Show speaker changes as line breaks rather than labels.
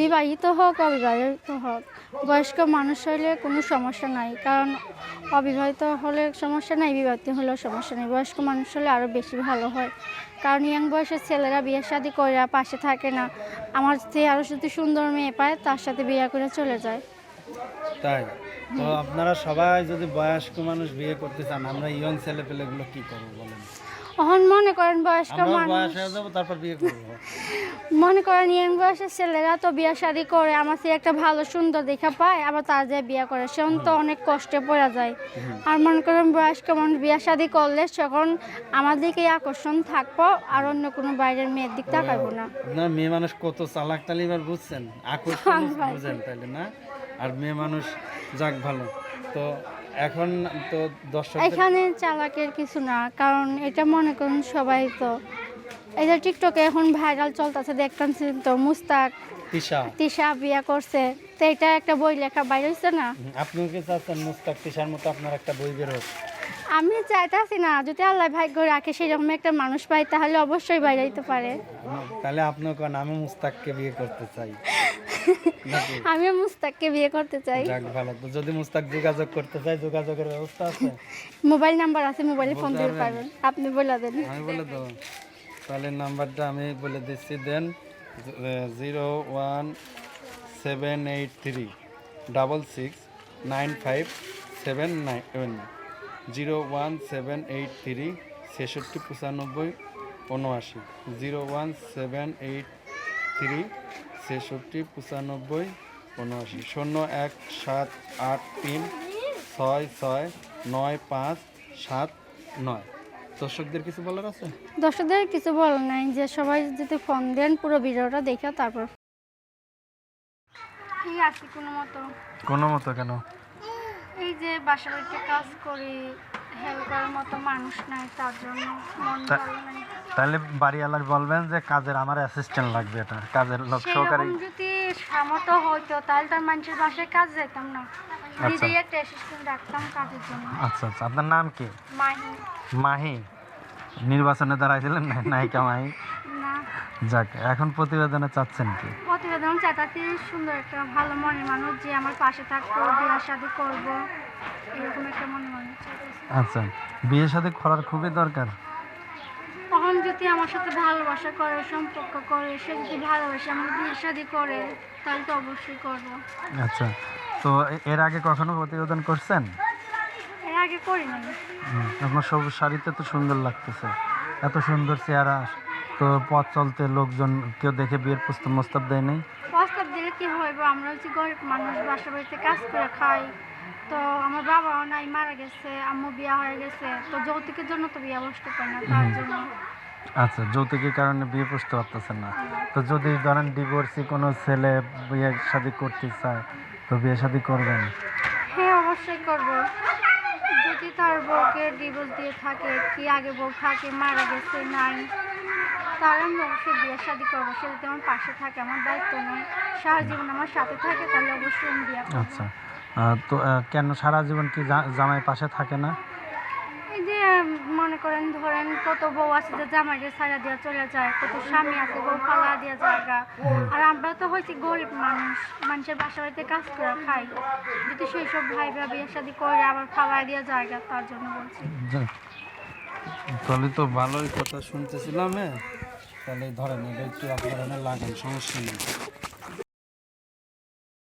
বিবাহিত হোক, অবিবাহিত হোক, বয়স্ক মানুষ হলে কোনো সমস্যা নাই। কারণ অবিবাহিত হলে সমস্যা নাই, বিবাহিত হলেও সমস্যা নেই। বয়স্ক মানুষ হলে আরও বেশি ভালো হয়। কারণ ইয়াং বয়সের ছেলেরা বিয়ে শাদি করে পাশে থাকে না। আমার যে আরও যদি সুন্দর মেয়ে পায়, তার সাথে বিয়ে করে চলে যায়।
তাই? তো আপনারা সবাই যদি বয়স্ক মানুষ বিয়ে করতে চান, আমরা ইয়ং ছেলে পেলেগুলো কি করব বলেন?
এখন মনে করেন বয়স্ক মানুষ।
হয়ে তারপর বিয়ে করব।
মনে করেন ইয়াং বয়সের ছেলেরা তো বিয়ে শাদি করে আমার থেকে একটা ভালো সুন্দর দেখা পায় আবার তার যে বিয়ে করে সেখন তো অনেক কষ্টে পড়া যায়। আর মনে করেন বয়স্ক মানুষ বিয়ে শাদি করলে তখন আমার দিকে আকর্ষণ থাকব আর অন্য কোনো বাইরের মেয়ের দিক তাকাবো না।
আপনার মেয়ে মানুষ কত চালাক তালি এবার বুঝছেন? আকর্ষণ বুঝেন তাইলে না? আর মেয়ে মানুষ যাক ভালো। তো এখন তো দর্শক
এখানে চালাকের কিছু না কারণ এটা মনে করুন সবাই তো এই যে টিকটকে এখন ভাইরাল চলতেছে দেখতাম তো মুস্তাক
তিশা।
তিশা বিয়ে করছে। তো এটা একটা বই লেখা বাইরে হচ্ছে না?
আপনিও কি চাচ্ছেন মুস্তাক তিশার মতো আপনার একটা বই বের হোক?
আমি চাইতেছি না যদি আল্লাহ ভাগ্য রাখে সেরকম একটা মানুষ পাই তাহলে অবশ্যই বাইরে যেতে পারে।
তাহলে আপনিও কেন আমি মুস্তাককে বিয়ে করতে চাই।
আমিও মুস্তাককে বিয়ে করতে চাই।
যাক ভালো। তো যদি মুস্তাক যোগাযোগ করতে চাই যোগাযোগের ব্যবস্থা আছে?
মোবাইল নাম্বার আছে মোবাইলে ফোন দিতে পারবেন। আপনি বলে দেন।
আমি বলে দেবো। তাহলে নাম্বারটা আমি বলে দিচ্ছি দেন zero one seven eight three double six nine five seven nine zero one seven eight three ছেষট্টি পঁচানব্বই উনআশি। Zero one seven eight three ছেষট্টি পঁচানব্বই উনআশি। শূন্য এক সাত আট তিন ছয় ছয় নয় পাঁচ সাত নয়। দর্শকদের কিছু বলার আছে?
দর্শকদের কিছু বলার নাই যে সবাই যদি ফোন দেন পুরো ভিডিওটা দেখে তারপর ঠিক আছে কোনো মতো।
কোনো মতো কেন?
এই যে বাসা বাড়িতে কাজ করি হেল্প করার মতো মানুষ নাই তার জন্য মন ভালো নাই।
তাহলে বাড়িওয়ালার বলবেন যে কাজের আমার অ্যাসিস্ট্যান্ট লাগবে এটা কাজের লোক সহকারী।
সেরকম যদি সামর্থ্য হইতো তাহলে তার মানুষের বাসায় কাজ যেতাম না।
আচ্ছা।
দিদি একটা অ্যাসিস্ট্যান্ট রাখতাম কাজের জন্য।
আচ্ছা আচ্ছা। আপনার নাম কি?
মাহি।
মাহি। নির্বাচনে দাঁড়াইছিলেন না? নায়িকা মাহি।
না।
যাক এখন প্রতিবেদনে চাচ্ছেন কি?
প্রতিবেদন চাইতাছি সুন্দর একটা ভালো মনের মানুষ যে আমার পাশে থাকব বিয়ে শাদি করব এরকম একটা মনের মানুষ
আচ্ছা। বিয়ে সাথে করার খুবই দরকার।
যদি আমার সাথে ভালোবাসা করে সম্পর্ক করে সে যদি ভালোবাসে আমার বিয়ে শাদি করে তাহলে তো অবশ্যই করব।
আচ্ছা তো এর আগে কখনো প্রতিবেদন করছেন?
এর আগে করি নাই
হুম, আপনার সবুজ শাড়িতে তো সুন্দর লাগতেছে এত সুন্দর চেহারা। তো পথ চলতে লোকজন কেউ দেখে বিয়ের প্রস্তাব মস্তাব দেয় নাই?
প্রস্তাব দিলে কি হইব আমরা হচ্ছে গরিব মানুষ বাসা বাড়িতে কাজ করে খাই। তো আমার বাবাও নাই মারা গেছে আম্মু বিয়া হয়ে গেছে। তো যৌতুকের জন্য তো বিয়া বসতে পারে না তার জন্য।
আচ্ছা যৌতুকের কারণে বিয়ে করতে পারতেছেন না। তো যদি ধরেন ডিভোর্সি কোনো ছেলে বিয়ে শাদি করতে চায় তো বিয়ে শাদি করবেন?
হ্যাঁ অবশ্যই করব। যদি তার বউকে ডিভোর্স দিয়ে থাকে কি আগে বউ থাকে মারা গেছে নাই তার আমি অবশ্যই বিয়ে শাদি করব। সে যদি আমার পাশে থাকে আমার দায়িত্ব নেই সারা জীবন আমার সাথে থাকে তাহলে অবশ্যই আমি বিয়ে করব।
আচ্ছা। তো কেন সারা জীবন কি জামাই পাশে থাকে না?
মনে করেন, ধরেন কত বউ আছে যে জামাইকে ছাড়া দিয়ে চলে যায়, কত স্বামী আছে বউ পালা দিয়ে জায়গা। আর আমরা তো হয়েছি গরিব মানুষ, মানুষের বাসা বাড়িতে কাজ করে খাই। যদি সেই সব ভাই বা বিয়ে করে আবার ফালা দিয়ে জায়গা, তার জন্য বলছি।
তাহলে তো ভালোই কথা শুনতেছিলাম হ্যাঁ? তাহলে ধরেন, এটা একটু আপনার লাগান, সমস্যা নেই।